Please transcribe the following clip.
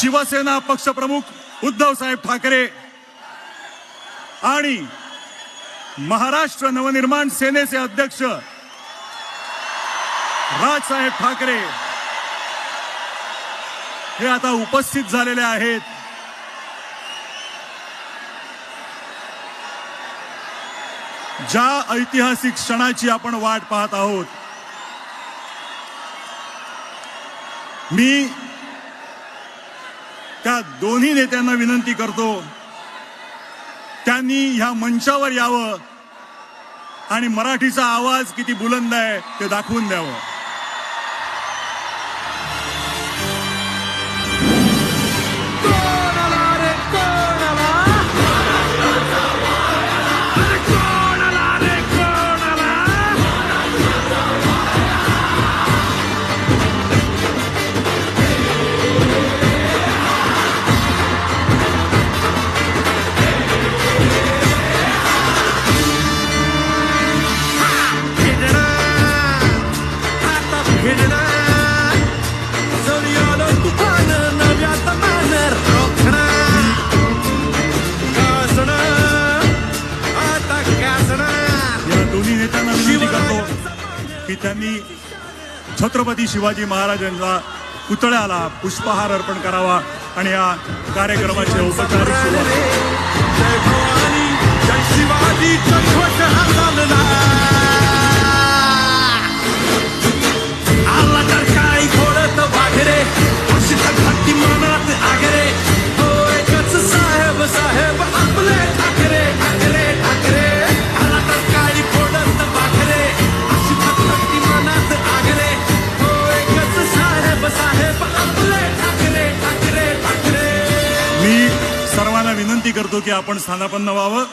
शिवसेना पक्षप्रमुख उद्धव साहेब ठाकरे आणि महाराष्ट्र नवनिर्माण सेनेचे अध्यक्ष राजसाहेब ठाकरे हे आता उपस्थित झालेले आहेत. ज्या ऐतिहासिक क्षणाची आपण वाट पाहत आहोत मी त्या दोन्ही नेत्यांना विनंती करतो. त्यांनी ह्या मंचावर यावं. आणि मराठीचा आवाज किती बुलंद आहे ते दाखवून द्यावं. भिडणार जरी आलं तुफान नव्यात मान रोखणार गाजणार आता गाजणार या दोन्ही नेत्यांना विनंती करतो की त्यांनी छत्रपती शिवाजी महाराजांचा पुतळ्याला पुष्पहार अर्पण करावा आणि या कार्यक्रमाची औपचारिक सुरुवात अशी घाटी मनात आगरे हो एकच साहेब साहेब आपले ठाकरे ठाकरे ठाकरे आला तर काय घोडत वाघरे अशी घाटी मनात आगरे हो एकच साहेब साहेब आपले ठाकरे ठाकरे ठाकरे मी सर्वांना विनंती करतो की आपण स्थानापन्न व्हावं.